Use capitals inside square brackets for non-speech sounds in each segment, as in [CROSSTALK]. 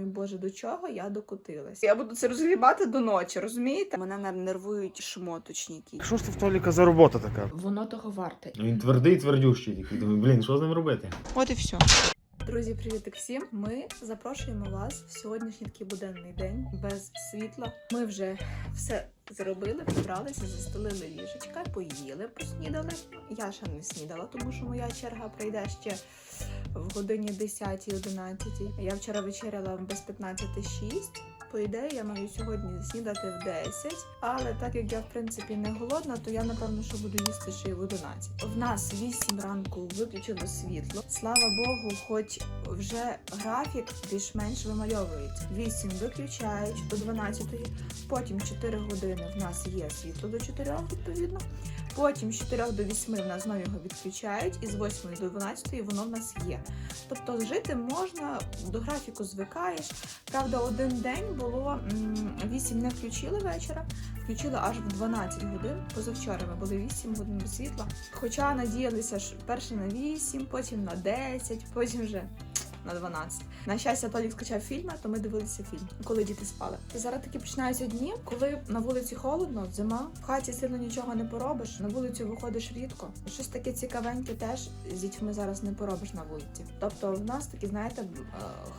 Боже, до чого я докотилась? Я буду це розгрібати до ночі, розумієте? Мене нар- нервують шмоточники. Що ж це в Толіка за робота така? Воно того варте. Він твердий, твердющий. Думаю, блін, що з ним робити? От і все. Друзі, привіт всім! Ми запрошуємо вас в сьогоднішній такий буденний день без світла. Ми вже все зробили, прибралися, застелили ліжечка, поїли, поснідали. Я ще не снідала, тому що моя черга прийде ще в годині 10-11. Я вчора вечеряла без 15.06. По ідеї, я маю сьогодні снідати в 10, але так як я в принципі не голодна, то я напевно що буду їсти ще й в 11. В нас 8 ранку виключило світло. Слава Богу, хоч вже графік більш-менш вимальовується. 8 виключають до 12, потім 4 години в нас є світло до 4 відповідно. Потім з 4 до 8 в нас знову його відключають, і з 8 до 12 воно в нас є. Тобто жити можна, до графіку звикаєш. Правда, один день було м, 8 не включили вечора, включили аж в 12 годин. Позавчора ми були 8 годин світла. Хоча надіялися ж перше на 8, потім на 10, потім вже на 12. На щастя, Толік скачав фільми, то ми дивилися фільм, коли діти спали. Зараз таки починаються дні, коли на вулиці холодно, зима, в хаті сильно нічого не поробиш, на вулицю виходиш рідко. Щось таке цікавеньке теж з дітьми зараз не поробиш на вулиці. Тобто в нас такі, знаєте, е,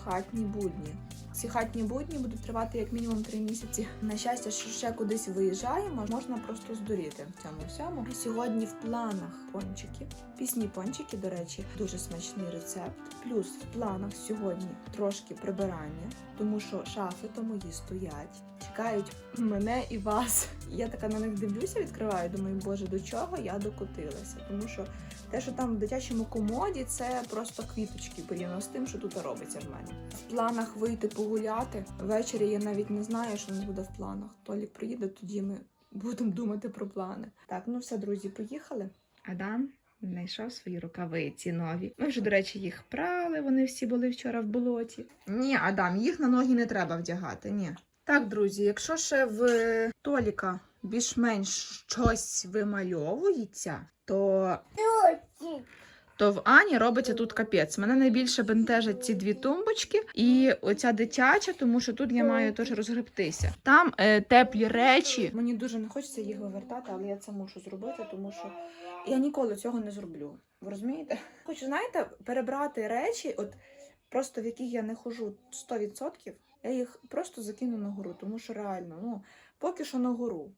хатні будні. Ці хатні будні будуть тривати як мінімум три місяці. На щастя, що ще кудись виїжджаємо, можна просто здуріти в цьому всьому. Сьогодні в планах пончики, пісні пончики, до речі, дуже смачний рецепт. Плюс в планах сьогодні трошки прибирання, тому що шафи то мої стоять. Чекають мене і вас. Я така на них дивлюся, відкриваю. Думаю, боже, до чого я докотилася? Тому що те, що там в дитячому комоді, це просто квіточки порівняно з тим, що тут робиться в мене. В планах вийти погуляти. Ввечері я навіть не знаю, що не буде в планах. Толік приїде, тоді ми будемо думати про плани. Так, ну все, друзі, поїхали. Адам знайшов свої рукавиці нові. Ми вже, до речі, їх прали. Вони всі були вчора в болоті. Ні, Адам, їх на ноги не треба вдягати. Ні. Так, друзі, якщо ще в Толіка більш-менш щось вимальовується, то то в Ані робиться тут капець. Мене найбільше бентежать ці дві тумбочки і оця дитяча, тому що тут я маю теж розгребтися. Там е, теплі речі. Мені дуже не хочеться їх вивертати, але я це мушу зробити, тому що я ніколи цього не зроблю. Ви розумієте? Хочу, знаєте, перебрати речі, от просто в яких я не хожу 100%, я їх просто закину на гору, тому що реально, ну, поки що на гору.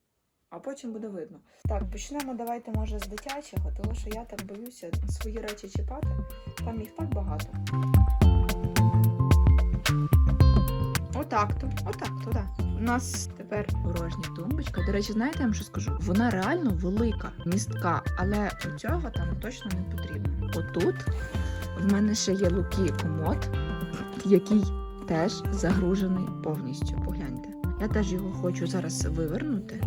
А потім буде видно. Так, почнемо давайте, може, з дитячого, тому що я так боюся свої речі чіпати. Там їх так багато. Отак-то, отак-то, так. У нас тепер порожня тумбочка. До речі, знаєте, я вам що скажу? Вона реально велика, містка, але цього там точно не потрібно. Отут в мене ще є луки комод, який теж загружений повністю. Погляньте. Я теж його хочу зараз вивернути.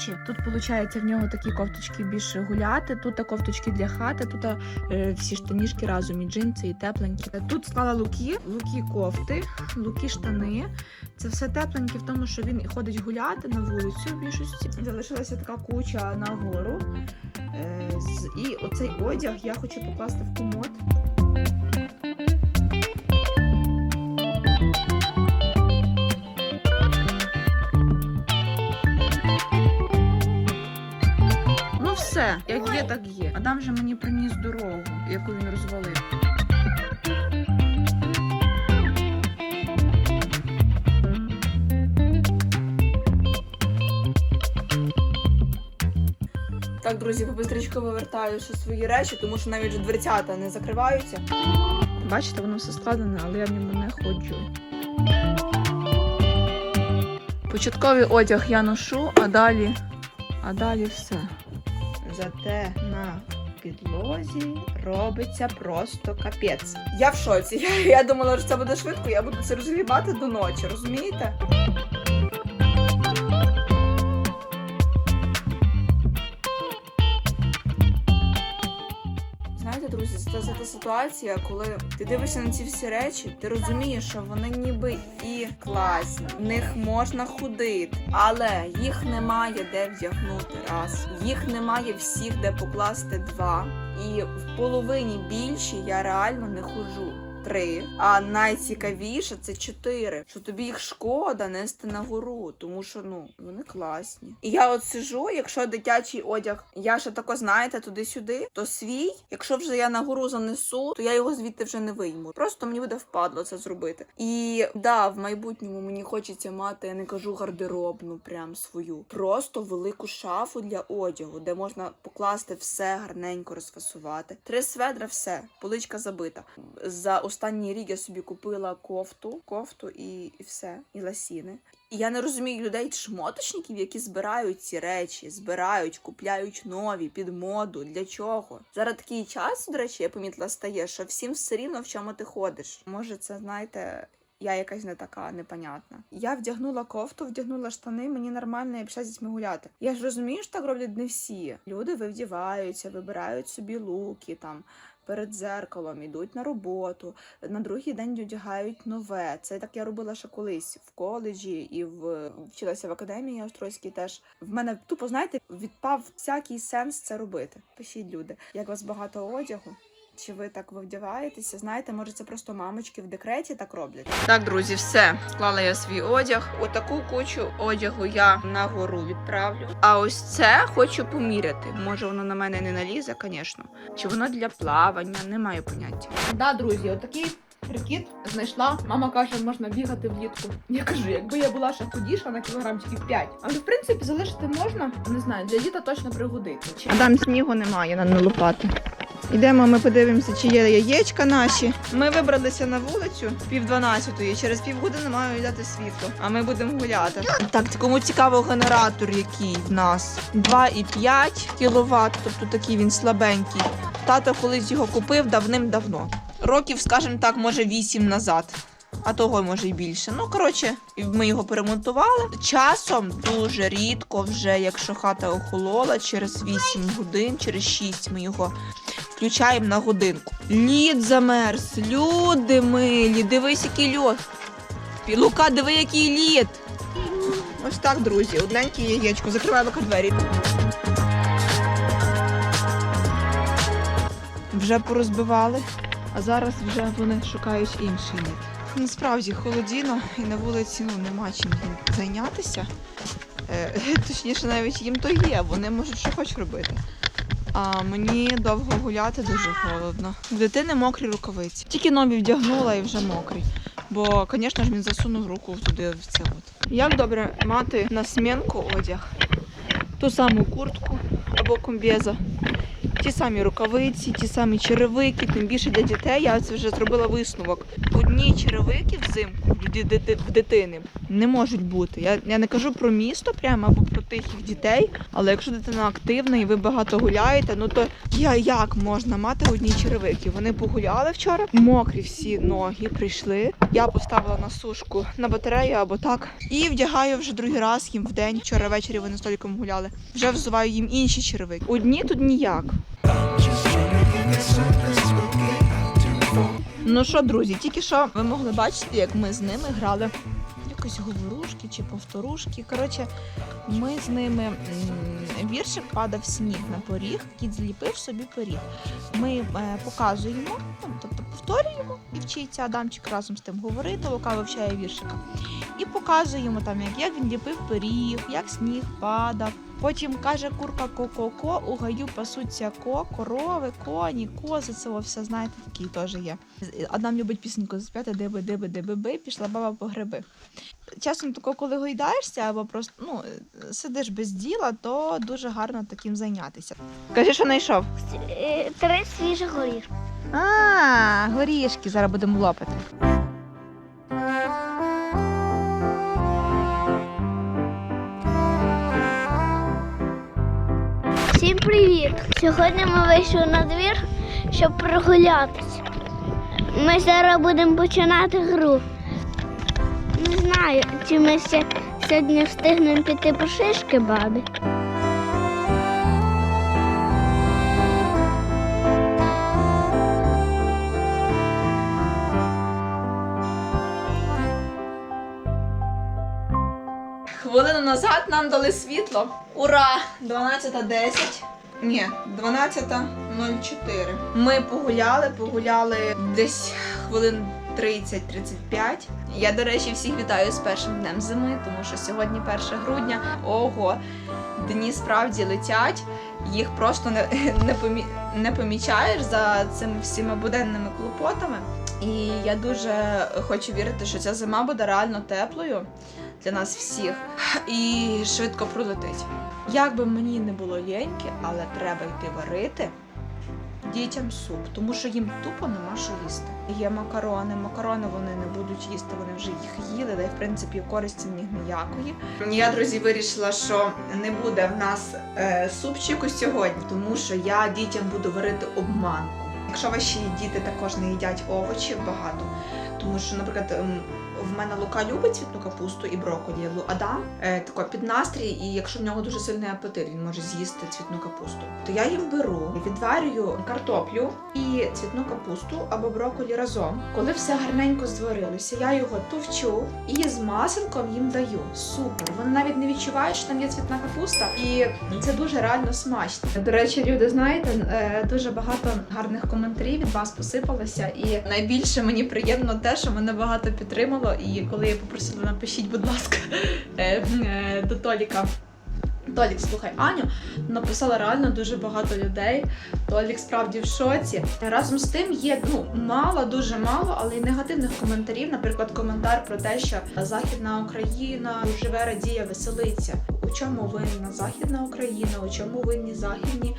Речі. Тут виходить в нього такі кофточки більше гуляти. Тут кофточки для хати, тут е, всі штанішки разом, і джинси, і тепленькі. Тут склала луки, луки кофти, луки штани. Це все тепленьке в тому, що він ходить гуляти на вулицю в більшості. Залишилася така куча нагору. Е, і оцей одяг я хочу покласти в комод. Все, як є, так є. Адам вже мені приніс дорогу, яку він розвалив. Так, друзі, побистрічку вивертаю ще свої речі, тому що навіть же дверцята не закриваються. Бачите, воно все складене, але я в ньому не ходжу. Початковий одяг я ношу, а далі, а далі все. Зате на підлозі робиться просто капець. Я в шоці. [LAUGHS] Я, я думала, що це буде швидко, я буду це розгрібати до ночі, розумієте? Ситуація, коли ти дивишся на ці всі речі, ти розумієш, що вони ніби і класні, в них можна ходити, але їх немає де вдягнути раз. Їх немає всіх, де покласти два. І в половині більші я реально не ходжу. Три, а найцікавіше це чотири. Що тобі їх шкода нести на гору, тому що ну вони класні. І я от сижу, якщо дитячий одяг, я ще тако знаєте туди-сюди, то свій, якщо вже я на гору занесу, то я його звідти вже не вийму. Просто мені буде впадло це зробити. І да, в майбутньому мені хочеться мати, я не кажу гардеробну, прям свою, просто велику шафу для одягу, де можна покласти все гарненько розфасувати. Три сведра, все, поличка забита. За останній рік я собі купила кофту, кофту і, і все, і ласіни. І я не розумію людей, шмоточників, які збирають ці речі, збирають, купляють нові під моду. Для чого? Зараз такий час, до речі, я помітила, стає, що всім все рівно в чому ти ходиш. Може, це знаєте. Я якась не така непонятна. Я вдягнула кофту, вдягнула штани, мені нормально, я пішла з дітьми гуляти. Я ж розумію, що так роблять не всі. Люди вивдіваються, вибирають собі луки там перед зеркалом, ідуть на роботу. На другий день одягають нове. Це так я робила ще колись в коледжі і в вчилася в академії Острозькій теж. В мене тупо, знаєте, відпав всякий сенс це робити. Пишіть люди, як у вас багато одягу. Чи ви так вдягаєтеся? Знаєте, може це просто мамочки в декреті так роблять? Так, друзі, все. Склала я свій одяг. Отаку кучу одягу я на гору відправлю. А ось це хочу поміряти. Може, воно на мене не налізе, звісно. Чи воно для плавання, не маю поняття. Да, друзі, отакий прикид знайшла. Мама каже, можна бігати влітку. Я кажу, якби я була ще худіша на кілограмчиків 5. Але в принципі залишити можна, не знаю, для літа точно пригодиться. Чи Адам снігу немає на не лопати. Йдемо, ми подивимося, чи є яєчка наші. Ми вибралися на вулицю пів дванадцятої. Через півгодини маю дати світло, а ми будемо гуляти. Так, кому цікаво генератор, який в нас 2,5 кВт, тобто такий він слабенький. Тато колись його купив давним-давно. Років, скажімо так, може 8 назад. А того може й більше. Ну, коротше, ми його перемонтували. Часом дуже рідко, вже якщо хата охолола, через 8 годин, через 6 ми його включаємо на годинку. Лід замерз, люди милі, дивись, який льод. Лука, диви, який лід. Ось так, друзі, одненьке яєчко. Закривай Лука двері. Вже порозбивали, а зараз вже вони шукають інший лід. Насправді холодіно і на вулиці ну, нема чим зайнятися. Е, [LAUGHS] точніше, навіть їм то є, вони можуть що хоч робити. А мені довго гуляти дуже холодно. В дитини мокрі рукавиці. Тільки нові вдягнула і вже мокрий. Бо, звісно ж, він засунув руку туди в це от. Як добре мати на смінку одяг, ту саму куртку або комбеза, ті самі рукавиці, ті самі черевики, тим більше для дітей. Я це вже зробила висновок. Одні черевики взимку в дитини не можуть бути. Я, я не кажу про місто прямо або про тихих дітей, але якщо дитина активна і ви багато гуляєте, ну то я як можна мати одні черевики? Вони погуляли вчора, мокрі всі ноги прийшли. Я поставила на сушку на батарею або так. І вдягаю вже другий раз їм в день. Вчора ввечері вони століком гуляли. Вже взуваю їм інші черевики. Одні тут ніяк. Ну що, друзі, тільки що ви могли бачити, як ми з ними грали якось говорушки чи повторушки. Коротше, ми з ними віршик падав сніг на поріг, кіт зліпив собі пиріг. Ми е, показуємо, ну, тобто повторюємо і вчиться Адамчик разом з тим говорити, Лука вивчає віршика. І показуємо там, як, як він ліпив пиріг, як сніг падав. Потім каже курка ко-ко-ко, у гаю пасуться ко, корови, коні, кози, це все, знаєте, такі теж є. Адам любить пісеньку заспівати диби, диби, диби, би, пішла баба по гриби. Часом тако, коли гойдаєшся або просто ну, сидиш без діла, то дуже гарно таким зайнятися. Кажи, що знайшов? Е, Три свіжі горішки. А, горішки зараз будемо лопати. Всім привіт! Сьогодні ми вийшли на двір, щоб прогулятися. Ми зараз будемо починати гру. Не знаю, чи ми ще сьогодні встигнемо піти по шишки бабі. Годину назад нам дали світло. Ура! 12.10. Ні, 12.04. Ми погуляли, погуляли десь хвилин 30-35. Я, до речі, всіх вітаю з першим днем зими, тому що сьогодні 1 грудня. Ого, дні справді летять. Їх просто не, не, помі, не помічаєш за цими всіма буденними клопотами. І я дуже хочу вірити, що ця зима буде реально теплою для нас всіх і швидко пролетить. Як би мені не було ліньки, але треба йти варити дітям суп, тому що їм тупо нема що їсти. Є макарони, макарони вони не будуть їсти, вони вже їх їли, да й в принципі користі в них ніякої. Я, друзі, вирішила, що не буде в нас е, супчику сьогодні, тому що я дітям буду варити обманку. Якщо ваші діти також не їдять овочів багато, тому що, наприклад, в мене Лука любить цвітну капусту і брокколі. Лу- Адам е, тако під настрій, і якщо в нього дуже сильний апетит, він може з'їсти цвітну капусту. То я їм беру, відварюю картоплю і цвітну капусту або брокколі разом. Коли все гарненько зварилося, я його товчу і з маселком їм даю. Супер. Вони навіть не відчувають, що там є цвітна капуста, і це дуже реально смачно. До речі, люди, знаєте, е, дуже багато гарних коментарів від вас посипалося, і найбільше мені приємно те, що мене багато підтримало. І коли я попросила, напишіть, будь ласка, [LAUGHS] е, е, до Толіка. Толік, слухай Аню, написала реально дуже багато людей. Толік справді в шоці. Разом з тим є ну мало, дуже мало, але й негативних коментарів. Наприклад, коментар про те, що Західна Україна живе, радіє, веселиться. У чому винна Західна Україна? У чому винні західні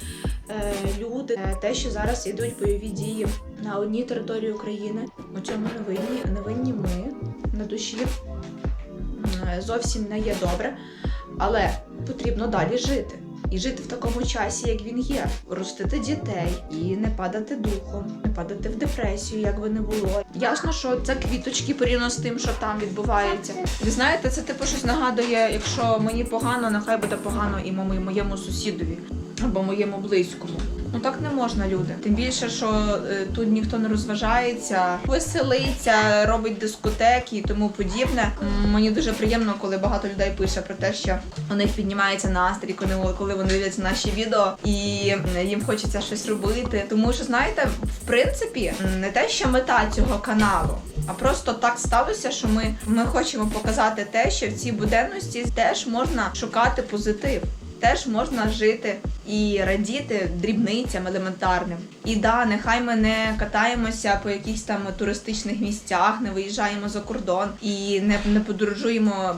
е, люди? Е, те, що зараз йдуть бойові дії на одній території України. У цьому не винні, не винні ми на душі. М, Зовсім не є добре, але потрібно далі жити. І жити в такому часі, як він є, ростити дітей і не падати духом, не падати в депресію, як би не було. Ясно, що це квіточки порівняно з тим, що там відбувається. Ви знаєте, це типу щось нагадує, якщо мені погано, нехай буде погано і моєму сусідові або моєму близькому. Ну так не можна, люди. Тим більше, що е, тут ніхто не розважається, веселиться, робить дискотеки і тому подібне. Мені дуже приємно, коли багато людей пише про те, що у них піднімається настрій, коли, вони дивляться наші відео і їм хочеться щось робити. Тому що, знаєте, в принципі, не те, що мета цього каналу. А просто так сталося, що ми, ми хочемо показати те, що в цій буденності теж можна шукати позитив теж можна жити і радіти дрібницям елементарним. І да, нехай ми не катаємося по якихось там туристичних місцях, не виїжджаємо за кордон і не, не подорожуємо.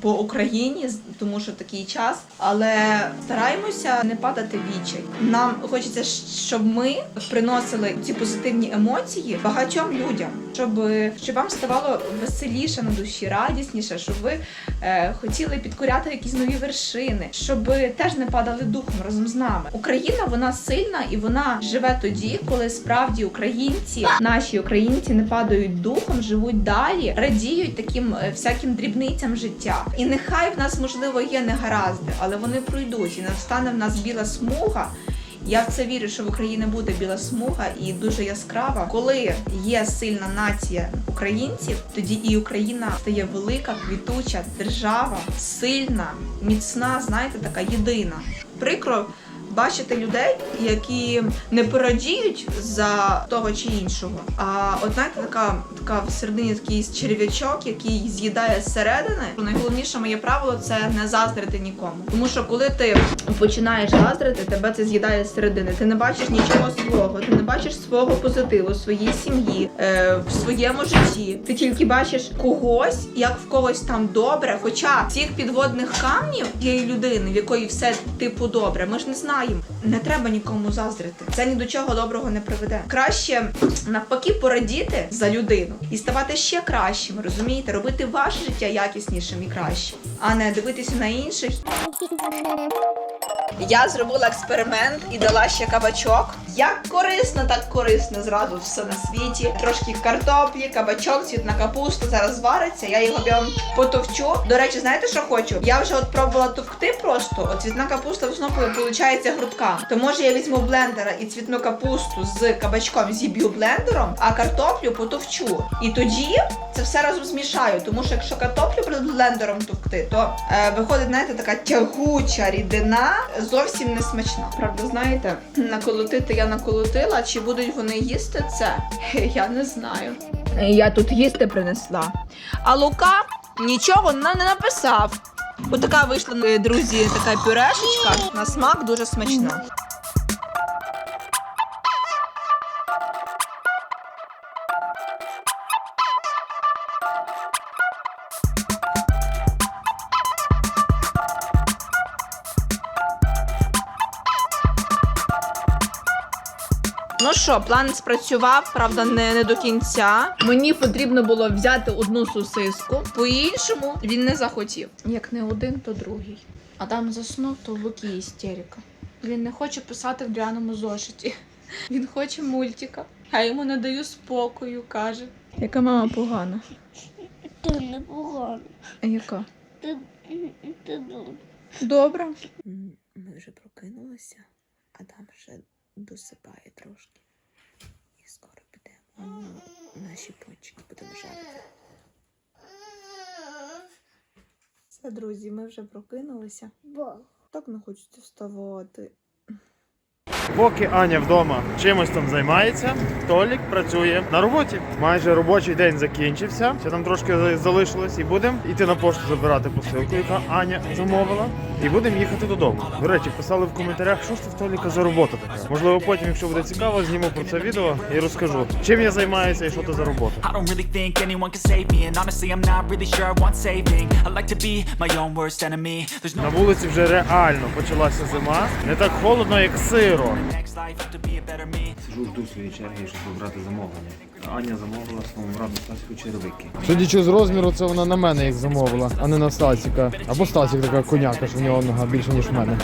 По Україні, тому що такий час, але стараємося не падати в відчай. Нам хочеться, щоб ми приносили ці позитивні емоції багатьом людям, щоб, щоб вам ставало веселіше на душі, радісніше, щоб ви е, хотіли підкоряти якісь нові вершини, щоб теж не падали духом разом з нами. Україна вона сильна і вона живе тоді, коли справді українці, наші українці, не падають духом, живуть далі, радіють таким е, всяким дрібницям життя. І нехай в нас можливо є негаразди, але вони пройдуть і настане в нас біла смуга. Я в це вірю, що в Україні буде біла смуга і дуже яскрава. Коли є сильна нація українців, тоді і Україна стає велика, квітуча держава, сильна, міцна, знаєте, така єдина. Прикро бачити людей, які не порадіють за того чи іншого. А знаєте, така така всередині такий черв'ячок, який з'їдає зсередини. Найголовніше моє правило це не заздрити нікому. Тому що коли ти починаєш заздрити, тебе це з'їдає зсередини. Ти не бачиш нічого свого, ти не бачиш свого позитиву, своїй сім'ї, е, в своєму житті. Ти тільки бачиш когось, як в когось там добре. Хоча цих підводних камнів тієї людини, в якої все типу добре, ми ж не знаємо. Не треба нікому заздрити. Це ні до чого доброго не приведе. Краще навпаки порадіти за людину і ставати ще кращим, розумієте, робити ваше життя якіснішим і кращим, а не дивитися на інших. Я зробила експеримент і дала ще кабачок Як корисно, так корисно зразу все на світі. Трошки картоплі, кабачок, цвітна капуста зараз вариться. Я його прям потовчу. До речі, знаєте, що хочу? Я вже от пробувала товкти просто. От цвітна капуста в виходить грудка. То може я візьму блендера і цвітну капусту з кабачком зіб'ю блендером, а картоплю потовчу. І тоді це все разом змішаю. Тому що якщо картоплю блендером товкти, то е, виходить, знаєте, така тягуча рідина, зовсім не смачна. Правда, знаєте, наколотити я наколотила. Чи будуть вони їсти це? [LAUGHS] Я не знаю. Я тут їсти принесла. А Лука нічого не написав. Отака така вийшла, друзі, така пюрешечка. На смак дуже смачна. Що, план спрацював, правда, не, не до кінця. Мені потрібно було взяти одну сосиску. По-іншому він не захотів. Як не один, то другий. А там заснув, то в Луки істерика. Він не хоче писати в дряному зошиті. [LAUGHS] Він хоче мультика. А йому не даю спокою, каже. Яка мама погана. Ти не погано. А яка? Ти, ти добре. Добре. Ми вже прокинулися, а там ще досипає трошки. І скоро підемо на наші пончики будемо жарити. Все, друзі, ми вже прокинулися. Бо. Так не хочеться вставати. Поки Аня вдома чимось там займається, Толік працює на роботі. Майже робочий день закінчився. Ще там трошки залишилось, і будемо йти на пошту забирати посилку, яка Аня замовила. І будемо їхати додому. До речі, писали в коментарях, що ж це в Толіка за робота така. Можливо, потім, якщо буде цікаво, зніму про це відео і розкажу, чим я займаюся і що це за робота. I don't really think anyone can save me And honestly I'm not really sure I want saving I like to be my own worst enemy There's На вулиці вже реально почалася зима. Не так холодно, як сиро. next life to be a better me Сижу жду своєї черги, щоб вибрати замовлення. Аня замовила своєму брату Стасіку черевики. Судячи з розміру, це вона на мене їх замовила, а не на Стасіка. Або Стасік така коняка, що в нього нога більше, ніж в мене.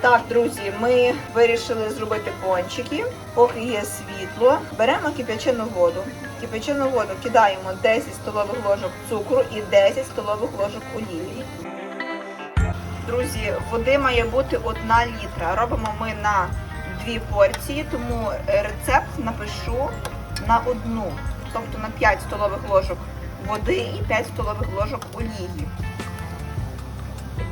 Так, друзі, ми вирішили зробити пончики. Поки є світло, беремо кип'ячену воду. Кип'ячену воду кидаємо 10 столових ложок цукру і 10 столових ложок олії. Друзі, води має бути 1 літра. Робимо ми на дві порції, тому е, рецепт напишу на одну. Тобто на 5 столових ложок води і 5 столових ложок олії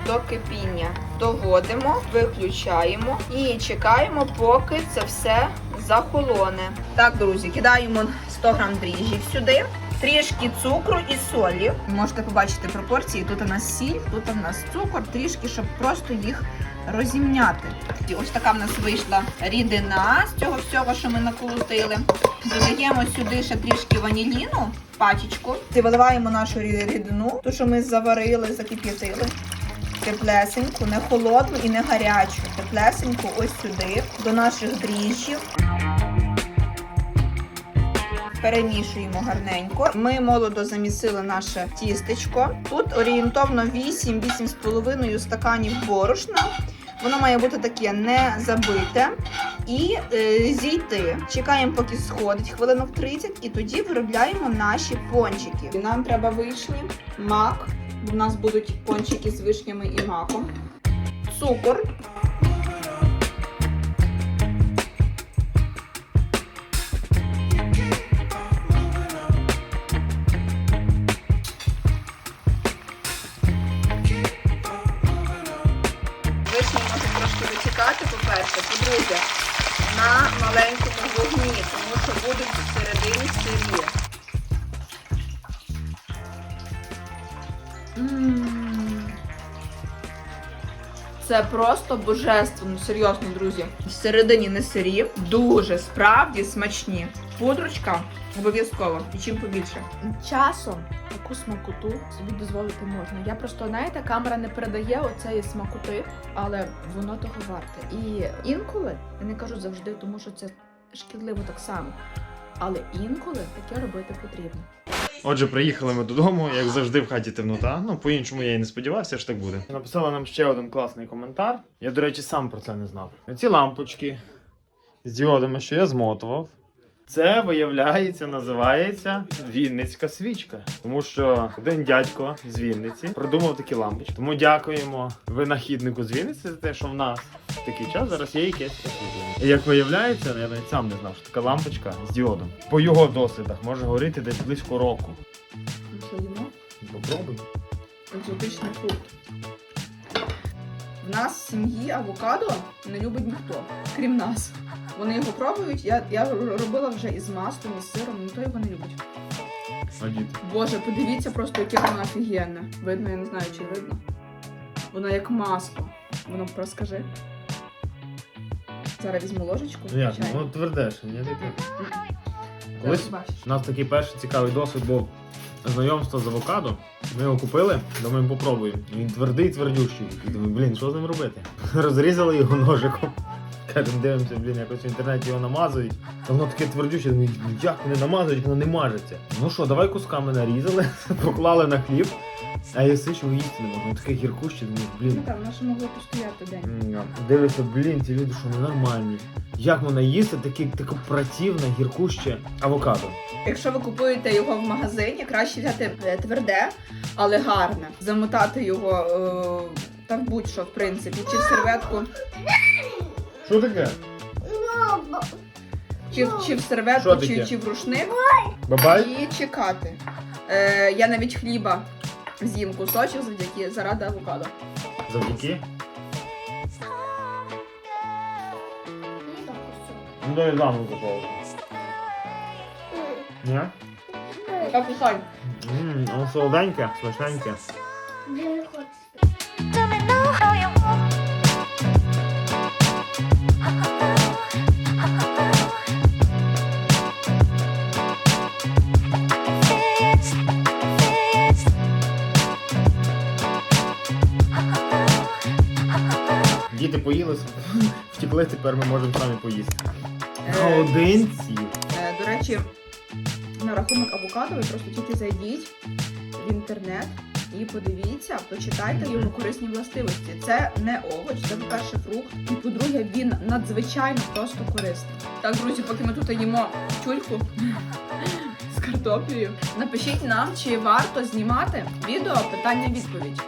до кипіння доводимо, виключаємо і чекаємо, поки це все захолоне. Так, друзі, кидаємо 100 грам дріжджів сюди. Трішки цукру і солі. Можете побачити пропорції. Тут у нас сіль, тут у нас цукор, трішки, щоб просто їх розімняти. І ось така в нас вийшла рідина з цього всього, що ми наколотили. Додаємо сюди ще трішки ваніліну, пачечку. І виливаємо нашу рідину, ту, що ми заварили, закип'ятили теплесеньку, не холодну і не гарячу. Теплесеньку ось сюди, до наших дріжджів. Перемішуємо гарненько. Ми молодо замісили наше тістечко. Тут орієнтовно 8-8,5 стаканів борошна. Воно має бути таке не забите і е, зійти. Чекаємо, поки сходить хвилинок 30, і тоді виробляємо наші пончики. Нам треба вишні, мак. У нас будуть пончики з вишнями і маком. Цукор. Трошки по-перше. По-друге, на маленькому вогні, тому що будуть всередині сирі. Це просто божественно, серйозно, друзі. Всередині не сирі, дуже справді смачні. Пудрочка обов'язково, і чим побільше. Часом таку смакоту собі дозволити можна. Я просто, знаєте, камера не передає оцеї смакоти, але воно того варте. І інколи, я не кажу завжди, тому що це шкідливо так само. Але інколи таке робити потрібно. Отже, приїхали ми додому, як завжди в хаті темнота. Ну, по-іншому я і не сподівався, що так буде. Написала нам ще один класний коментар. Я, до речі, сам про це не знав. Ці лампочки з діодами, що я змотував. Це, виявляється, називається Вінницька свічка. Тому що один дядько з Вінниці придумав такі лампочки. Тому дякуємо винахіднику з Вінниці за те, що в нас в такий час зараз є якесь освітлення. І як виявляється, я навіть сам не знав, що така лампочка з діодом. По його дослідах може горіти десь близько року. Ну? Попробуй. Екзотичний фрукт. В нас в сім'ї авокадо не любить ніхто, крім нас. Вони його пробують. Я, я робила вже із маслом, із сиром, ніхто його не любить. А діти? Боже, подивіться просто, яке воно офігенне. Видно, я не знаю, чи видно. Воно як масло. Воно розкажи. Зараз візьму ложечку. Ну як? чай. Ну тверде ще, ні, дитина. Зараз Колись бачиш. у нас такий перший цікавий досвід був знайомство з авокадо. Ми його купили, думаємо, попробуємо. Він твердий, твердющий. І думаю, блін, що з ним робити? [LAUGHS] Розрізали його ножиком. Кажемо, дивимося, блін, якось в інтернеті його намазують. Воно таке твердюще, думаю, як вони намазують, воно не мажеться. Ну що, давай кусками нарізали, [LAUGHS] поклали на хліб, а я сичу їсти не таке гіркуще, думаю, Ну блін. так, воно ще могло постояти день. Дивлюся, блін, ці люди, що ненормальні. Як можна їсти таке, таке противне, гіркуще авокадо? Якщо ви купуєте його в магазині, краще взяти е, тверде, але гарне. Замотати його е, та в будь-що, в принципі, чи в серветку, Що таке? чи, в- чи в Що серветку, таке? чи, чи в рушник, Бабай? і чекати. Е, я навіть хліба з'їм кусочок завдяки заради авокадо. Завдяки. Ну дай заново попробуй. Ні? Яка кусай? Ммм, воно солоденьке, смачненьке. Діти тепер ми можемо самі поїсти. Е, Наодинці. Е, До речі, на рахунок авокадо ви просто тільки зайдіть в інтернет і подивіться, почитайте його корисні властивості. Це не овоч, це, по-перше, фрукт. І по-друге, він надзвичайно просто корисний. Так, друзі, поки ми тут їмо тюльку з картоплею, напишіть нам, чи варто знімати відео питання-відповідь.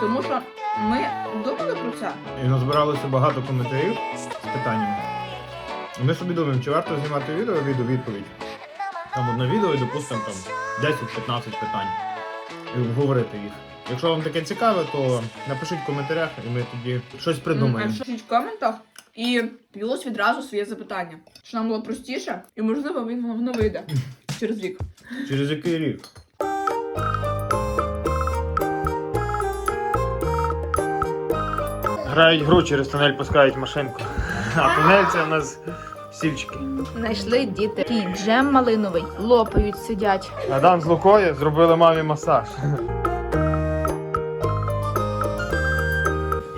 Тому що ми думали про це. І назбиралося багато коментарів з питаннями. Ми собі думаємо, чи варто знімати відео відео відповідь. Там одне відео і допустимо там 10-15 питань. І обговорити їх. Якщо вам таке цікаве, то напишіть в коментарях і ми тоді щось придумаємо. Пишіть в коментах і плюс відразу своє запитання. Що нам було простіше, і можливо він воно вийде [LAUGHS] через рік. Через який рік? Грають гру, через тунель пускають машинку. А тунель це в нас сільчики. Знайшли діти такий джем малиновий, лопають, сидять. Адам з Лукою зробили мамі масаж.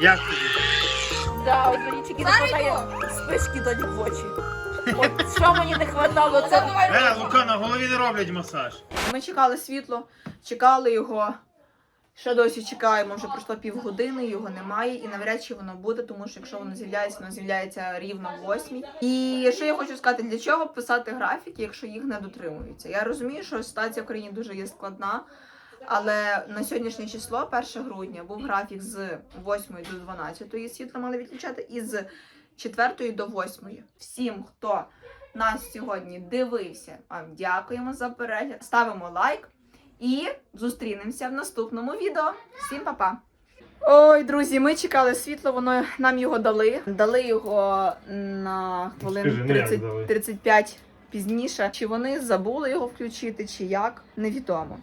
Як тобі? Да, от мені тільки не хватає спишки тоді в очі. От що мені не хватало, це Е, Лука, на голові не роблять масаж. Ми чекали світло, чекали його. Ще досі чекаємо, вже пройшло півгодини, його немає, і навряд чи воно буде, тому що якщо воно з'являється, воно з'являється рівно в восьмій. І що я хочу сказати, для чого писати графіки, якщо їх не дотримуються? Я розумію, що ситуація в країні дуже є складна, але на сьогоднішнє число, 1 грудня, був графік з 8 до 12 світло мали відключати, і з 4 до 8. Всім, хто нас сьогодні дивився, вам дякуємо за перегляд. Ставимо лайк. І зустрінемося в наступному відео. Всім па-па! Ой, друзі, ми чекали світло, воно нам його дали. Дали його на хвилин ну як 30, 35 пізніше. Чи вони забули його включити, чи як, невідомо.